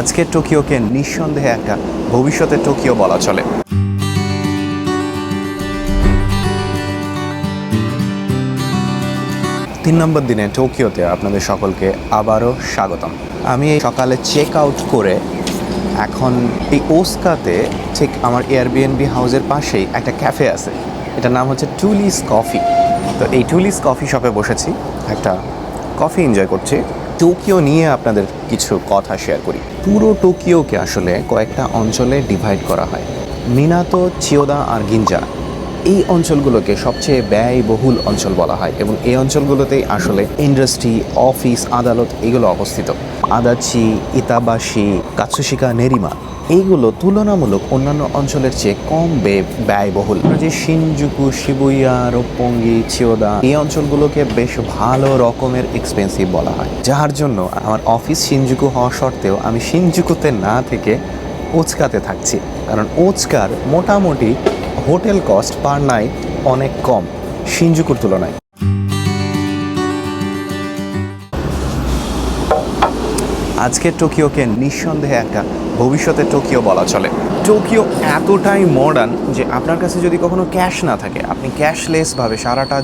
আজকের টোকিওকে নিঃসন্দেহে একটা ভবিষ্যতের টোকিও বলা চলে। তিন নম্বর দিনে টোকিওতে আপনাদের সকলকে আবারও স্বাগতম। আমি এই সকালে চেক আউট করে এখন এই ওস্কাতে ঠিক আমার এয়ারবিএনবি হাউসের পাশেই একটা ক্যাফে আছে। এটার নাম হচ্ছে টুলিস কফি তো এই টুলিস কফি শপে বসেছি, একটা কফি এনজয় করছি। টোকিও নিয়ে আপনাদের কিছু কথা শেয়ার করি। পুরো টোকিওকে আসলে কয়েকটা অঞ্চলে ডিভাইড করা হয়। মিনাতো, চিওদা আর গিঞ্জা এই অঞ্চলগুলোকে সবচেয়ে ব্যয়বহুল অঞ্চল বলা হয় এবং এই অঞ্চলগুলোতেই আসলে ইন্ডাস্ট্রি, অফিস, আদালত এগুলো অবস্থিত। আদাচি, ইতাবাসী, কাৎসুশিকা, নেরিমা এইগুলো তুলনামূলক অন্যান্য অঞ্চলের চেয়ে কম ব্যয় ব্যয়বহুল। যে সিনজুকু, শিবুইয়া, রোপঙ্গি, চিওদা এই অঞ্চলগুলোকে বেশ ভালো রকমের এক্সপেন্সিভ বলা হয়। যার জন্য আমার অফিস সিনজুকু হওয়া সত্ত্বেও আমি সিনজুকুতে না থেকে ওচকাতে থাকছি। কারণ ওচকার মোটামুটি হোটেল কস্ট পার নাইট অনেক কম, সিনজুকুর তুলনায়। আজকের টোকিওকে নিঃসন্দেহে একটা ভবিষ্যতে টোকিও বলা চলে। টোকিও এতটাই মডার্ন যে আপনার কাছে যদি কখনো ক্যাশ না থাকে, আপনি ক্যাশলেসভাবে সারাটা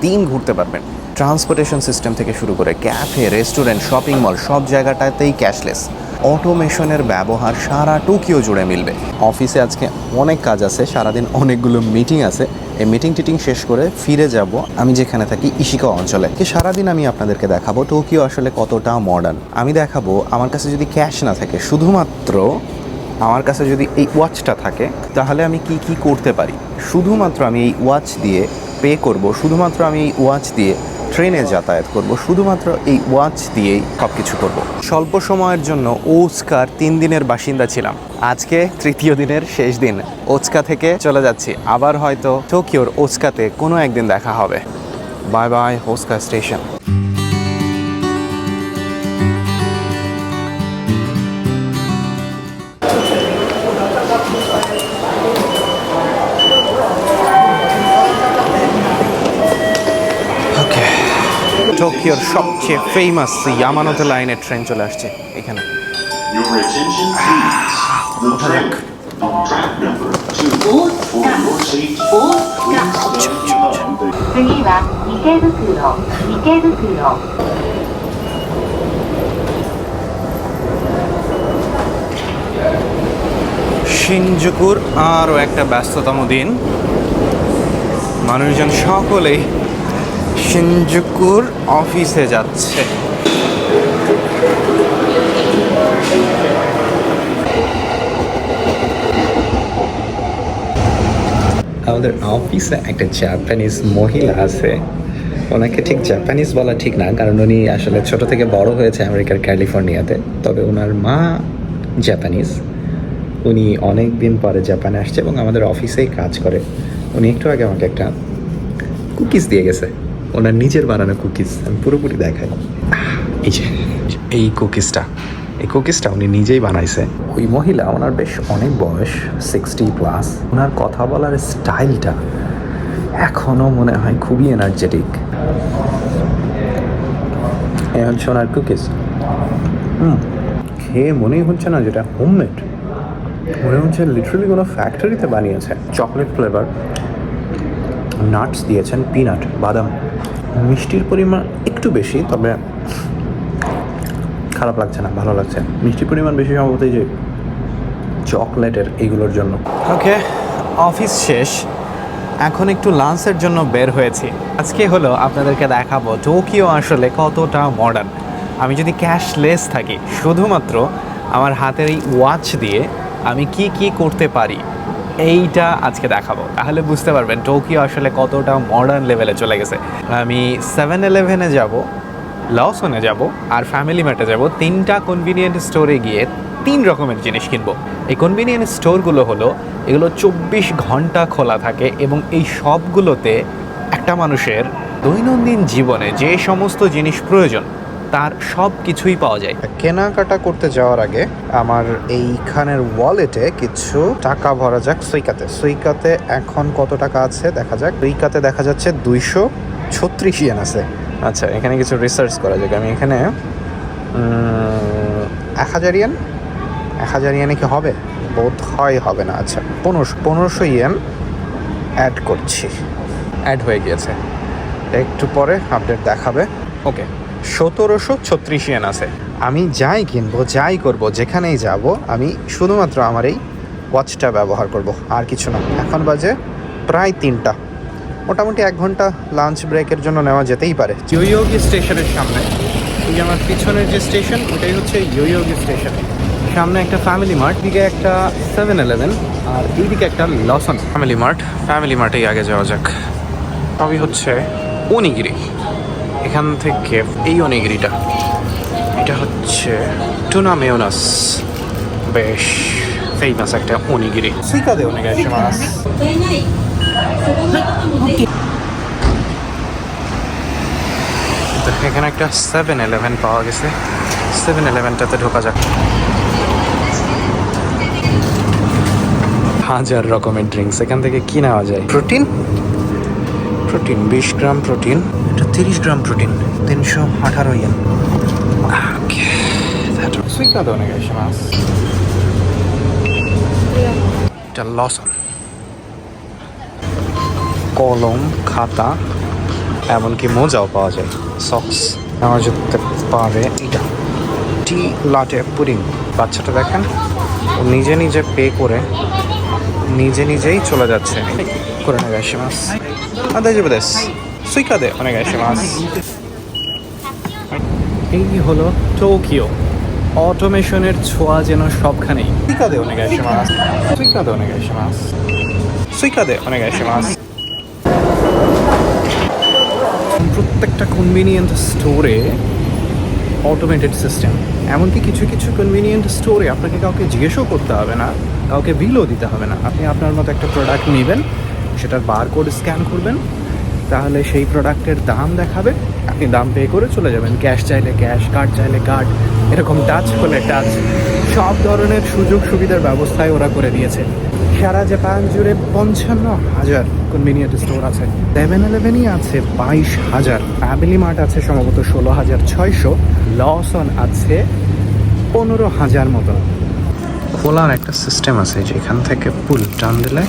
দিন ঘুরতে পারবেন। ট্রান্সপোর্টেশন সিস্টেম থেকে শুরু করে ক্যাফে রেস্টুরেন্ট শপিং মল সব জায়গাটাতেই ক্যাশলেস অটোমেশনের ব্যবহার সারা টোকিও জুড়ে মিলবে। অফিসে আজকে অনেক কাজ আছে, সারাদিন অনেকগুলো মিটিং আছে। এই মিটিং টিটিং শেষ করে ফিরে যাব আমি যেখানে থাকি ইশিকা অঞ্চলে। কি সারাদিন আমি আপনাদেরকে দেখাবো টোকিও আসলে কতটা মডার্ন আমি দেখাবো আমার কাছে যদি ক্যাশ না থাকে, শুধুমাত্র আমার কাছে যদি এই ওয়াচটা থাকে, তাহলে আমি কি কি করতে পারি? শুধুমাত্র আমি এই ওয়াচ দিয়ে পে করব, শুধুমাত্র আমি এই ওয়াচ দিয়ে ট্রেনে যাতায়াত করব। শুধুমাত্র এই ওয়াচ দিয়েই সব কিছু করব। স্বল্প সময়ের জন্য ওস্কার তিন দিনের বাসিন্দা ছিলাম। আজকে তৃতীয় দিনের শেষ দিন। ওচকা থেকে চলে যাচ্ছি। আবার হয়তো টোকিওর ওচকাতে কোনো একদিন দেখা হবে। বাই বাই হোস্কা স্টেশন। টোকিওর সবচেয়ে ফেমাস ইয়ামানোতে লাইনের ট্রেন চলে আসছে এখানে। সিনজুকুর আরও একটা ব্যস্ততম দিন। মানুষজন সকলেই শিনজুকুর অফিসে যাচ্ছে। আমাদের অফিসে একটা জাপানিজ মহিলা আছে। ওনাকে ঠিক জাপানিজ বলা ঠিক না, কারণ উনি আসলে ছোট থেকে বড় হয়েছে আমেরিকার ক্যালিফোর্নিয়াতে। তবে ওনার মা জাপানিজ উনি অনেক দিন পরে জাপানে আসছে এবং আমাদের অফিসেই কাজ করে। উনি একটু আগে আমাকে একটা কুকিজ দিয়ে গেছে। ওনার নিজের বানানো কুকিজ আমি পুরোপুরি দেখাই। এই যে এই কুকিজটা এই কুকিজটা উনি নিজেই বানাইছে। ওই মহিলা ওনার বেশ অনেক বয়স সিক্সটি প্লাস ওনার কথা বলার স্টাইলটা এখনও মনে হয় খুবই এনার্জেটিক এ হচ্ছে ওনার কুকিজ হুম খেয়ে মনেই হচ্ছে না যেটা হোমমেড মনে হচ্ছে লিটারালি কোনো ফ্যাক্টরিতে বানিয়েছে। চকলেট ফ্লেভার নাটস দিয়েছেন পিনাট বাদাম। মিষ্টির পরিমাণ একটু বেশি, তবে খারাপ লাগছে না, ভালো লাগছে। মিষ্টির পরিমাণ বেশি সম্ভবত এই যে চকলেটের এইগুলোর জন্য। ওকে, অফিস শেষ। এখন একটু লাঞ্চের জন্য বের হয়েছি। আজকে হলো আপনাদেরকে দেখাবো টোকিও আসলে কতটা মডার্ন আমি যদি ক্যাশলেস থাকি, শুধুমাত্র আমার হাতের এই ওয়াচ দিয়ে আমি কি কি করতে পারি? এইটা আজকে দেখাবো। তাহলে বুঝতে পারবেন টোকিও আসলে কতটা মডার্ন লেভেলে চলে গেছে। আমি সেভেন ইলেভেনে যাব লসনে যাব আর ফ্যামিলি ম্যাটে যাব। তিনটা কনভিনিয়েন্ট স্টোরে গিয়ে তিন রকমের জিনিস কিনবো। এই কনভিনিয়েন্ট স্টোরগুলো হলো, এগুলো চব্বিশ ঘণ্টা খোলা থাকে এবং এই সবগুলোতে একটা মানুষের দৈনন্দিন জীবনে যে সমস্ত জিনিস প্রয়োজন তার সব কিছুই পাওয়া যায়। কেনাকাটা করতে যাওয়ার আগে আমার এইখানের ওয়ালেটে কিছু টাকা ভরা যাক সৈকাতে। সৈকাতে এখন কত টাকা আছে দেখা যাক। সৈকাতে দেখা যাচ্ছে দুইশো ছত্রিশ ইয়েন আছে। আচ্ছা এখানে কিছু রিসার্চ করা যাক। আমি এখানে এক হাজার ইয়েন এক হাজার ইয়েনে কি হবে? বোধ হয় হবে না। আচ্ছা পনেরোশো পনেরোশো ইয়েন অ্যাড করছি। অ্যাড হয়ে গিয়েছে। একটু পরে আপডেট দেখাবে। ওকে সতেরোশো ছত্রিশ ইয়েন আছে। আমি যাই কিনবো যাই করব যেখানেই যাব আমি শুধুমাত্র আমার এই ওয়াচটা ব্যবহার করব আর কিছু না। এখন বাজে প্রায় তিনটা। মোটামুটি এক ঘণ্টা লাঞ্চ ব্রেকের জন্য নেওয়া যেতেই পারে। ইয়োগি স্টেশনের সামনে এই যে আমার পিছনের যে স্টেশন ওটাই হচ্ছে ইয়োগি স্টেশন সামনে একটা ফ্যামিলি মার্ট দিকে একটা সেভেন ইলেভেন আর এইদিকে একটা লসন ফ্যামিলি মার্ট ফ্যামিলি মার্টেই আগে যাওয়া যাক। সবই হচ্ছে অনিগিরি এখান থেকে এই অনিগিরিটা। এটা হচ্ছে টুনা মেয়োনাস বেশ ফেমাস একটা অনিগিরি। সুইকা দে এখানে একটা সেভেন ইলেভেন পাওয়া গেছে। সেভেন ইলেভেনটাতে ঢোকা যাক। হাজার রকমের ড্রিঙ্কস এখান থেকে কি নেওয়া যায়? প্রোটিন? প্রোটিন বিশ গ্রাম প্রোটিন এটা তিরিশ গ্রাম প্রোটিন তিনশো আঠারো ইয়েন কলম, খাতা, এমনকি মোজাও পাওয়া যায়। সক্স নেওয়া যেতে পারে এটা। Tea latte pudding. বাচ্চাটা দেখেন, ও নিজে নিজে পে করে, নিজে নিজেই চলে যাচ্ছে। করে নেবে মাস あ大丈夫ですスイカでお願いしますএই হলো টোকিও অটোমেশনের ছোঁয়া যেন সবখানেই সুইকা দে অনেকしますসুইকা দে অনেকしますসুইকা দে অনেকしますপ্রত্যেকটা কনভিনিয়েন্ট স্টোরে অটোমেটেড সিস্টেম এমনকি কিছু কিছু কনভিনিয়েন্ট স্টোরে আপনাকে কাউকে জিজ্ঞেসও করতে হবে না কাউকে বিলও দিতে হবে না আপনি আপনার মতো একটা প্রোডাক্ট নেবেন সেটার বারকোড স্ক্যান করবেন, তাহলে সেই প্রোডাক্টের দাম দেখাবে, আপনি দাম পে করে চলে যাবেন। ক্যাশ চাইলে ক্যাশ কার্ড চাইলে কার্ড এরকম টাচ করলে টাচ সব ধরনের সুযোগ সুবিধার ব্যবস্থায় ওরা করে দিয়েছে। সারা জাপান জুড়ে পঞ্চান্ন হাজার কনভিনিয়েন্ট স্টোর আছে। সেভেন ইলেভেনই আছে বাইশ হাজার। ফ্যামিলি মার্ট আছে সম্ভবত ষোলো হাজার ছয়শো। লসন আছে পনেরো হাজার মতো। খোলার একটা সিস্টেম আছে যেখান থেকে পুল টান দিলে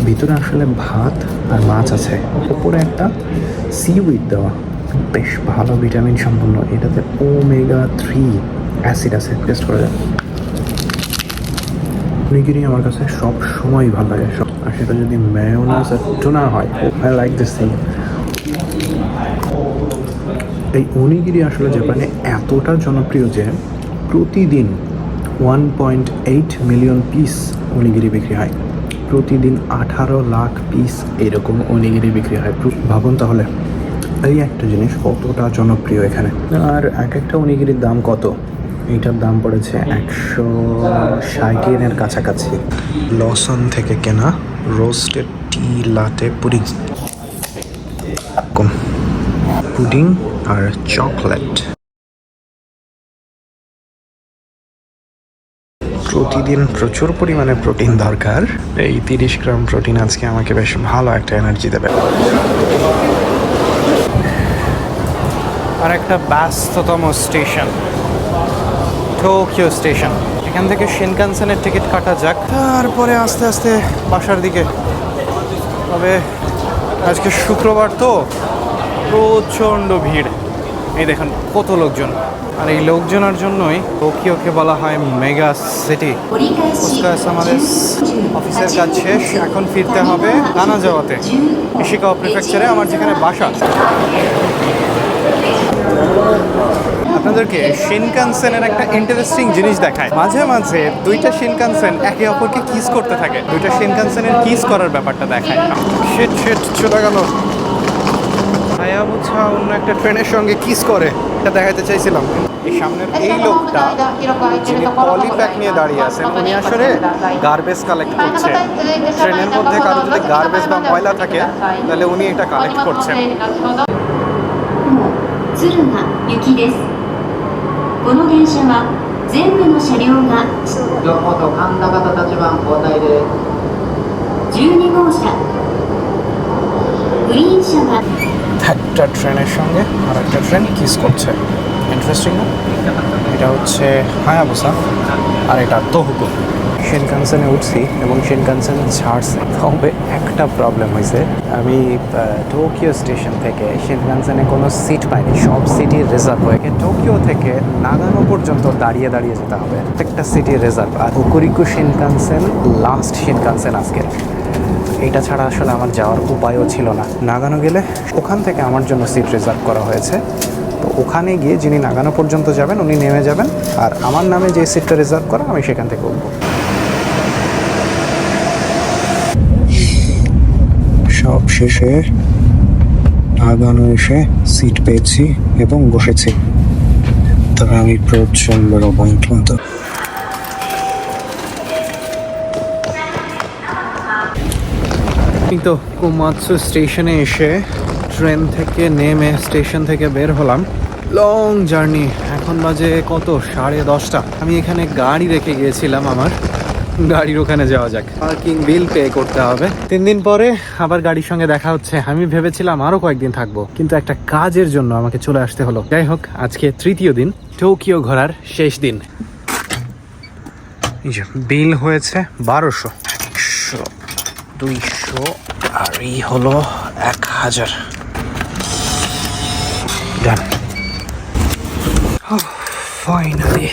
এটার ভিতরে আসলে ভাত আর মাছ আছে। উপরে একটা সিউইড দেওয়া। বেশ ভালো ভিটামিন সম্পন্ন। এটাতে ওমেগা থ্রি অ্যাসিড আছে। টেস্ট করে যায় নিগিরি আমার কাছে সব সময় ভালো লাগে। সব আর সেটা যদি মেয়োনাস আর টুনা হয় আই লাইক দিস থিং এই অনিগিরি আসলে জাপানে এতটা জনপ্রিয় যে প্রতিদিন one point eight million piece onigiri বিক্রি হয়। প্রতিদিন আঠারো লাখ পিস এরকম অনিগিরি বিক্রি হয়। ভাবুন তাহলে, এই একটা জিনিস কতটা জনপ্রিয় এখানে? আর এক একটা অনিগিরির দাম কত? এইটার দাম পড়েছে একশো ষাট ইয়েনের কাছাকাছি। লসন থেকে কেনা roasted tea latte pudding pudding আর চকলেট প্রতিদিন প্রচুর পরিমাণে প্রোটিন দরকার। এই তিরিশ গ্রাম প্রোটিন আজকে আমাকে বেশ ভালো একটা এনার্জি দেবে। আর একটা ব্যস্ততম স্টেশন। Tokyo station. এখান থেকে শিনকানসেনের টিকিট কাটা যাক। তারপরে আস্তে আস্তে বাসার দিকে। তবে আজকে শুক্রবার তো প্রচণ্ড ভিড়। এই দেখুন, কত লোকজন। আর এই লোকজনের জন্যই টোকিওকে বলা হয় মেগা সিটি। ওস্কার আমাদের অফিসের কাজ শেষ, এখন ফিরতে হবে নানা যাওয়াতে। ইশিকাওয়া প্রিফেকচারে আমার যেখানে বাসা। আপনাদেরকে শিনকানসেনের একটা ইন্টারেস্টিং জিনিস দেখায় মাঝে মাঝে দুইটা শিনকানসেন একে অপরকে কিস করতে থাকে। দুইটা শিনকানসেনের কিস করার ব্যাপারটা দেখায় শেট শেট, চলে গেল। হায়াবুছা অন্য একটা ট্রেনের সঙ্গে কিস করে এটা দেখাতে চাইছিলাম এই সামনের এই লোকটা যিনি পলিপ্যাক নিয়ে দাঁড়িয়ে আছেন উনি আসলে গার্বেজ কালেক্ট করছে ট্রেনের মধ্যে কারো যদি গার্বেজ বা ময়লা থাকে তাহলে উনি এটা কালেক্ট করছেন 敦賀行きですこの電車は全部の車両が両方と神田型立番交代です。 12号車グリーン 車は একটা ট্রেনের সঙ্গে আর একটা ট্রেন কিস করছে। ইন্টারেস্টিং না? এটা হচ্ছে হায়াবুসা আর এটা তোহুকো। শিনকানসেনে উঠছি এবং শিনকানসেন ছাড়ছে তবে একটা প্রবলেম হয়েছে। আমি টোকিও স্টেশন থেকে শিনকানসেনে কোনো সিট পাইনি। সব সিটি রিজার্ভ হয়ে টোকিও থেকে নাগানো পর্যন্ত দাঁড়িয়ে দাঁড়িয়ে যেতে হবে। প্রত্যেকটা সিটি রিজার্ভ আর ওকুরিকু শিনকানসেন লাস্ট শিনকানসেন আজকের এটা ছাড়া আসলে আমার যাওয়ার উপায়ও ছিল না। নাগানো গেলে ওখান থেকে আমার জন্য সিট রিজার্ভ করা হয়েছে। তো ওখানে গিয়ে যিনি নাগানো পর্যন্ত যাবেন, উনি নেমে যাবেন আর আমার নামে যে সিটটা রিজার্ভ করা, আমি সেখান থেকে উঠবো। সব শেষে নাগানো এসে সিট পেয়েছি এবং বসেছি। তবে আমি প্রচণ্ড ক্লান্ত তো কুমাৎসু স্টেশনে এসে ট্রেন থেকে নেমে স্টেশন থেকে বের হলাম। Long journey. এখন বাজে কত? সাড়ে দশটা। আমি এখানে গাড়ি রেখে গিয়েছিলাম আমার। গাড়ির ওখানে যাওয়া যাক। পার্কিং বিল পে করতে হবে। তিন দিন পরে আবার গাড়ির সঙ্গে দেখা হচ্ছে। আমি ভেবেছিলাম আরও কয়েকদিন থাকব। কিন্তু একটা কাজের জন্য আমাকে চলে আসতে হলো। যাই হোক, আজকে তৃতীয় দিন। টোকিও ঘোরার শেষ দিন। বিল হয়েছে বারোশো। দুইশো আর এই হলো এক হাজার। ফাইনালি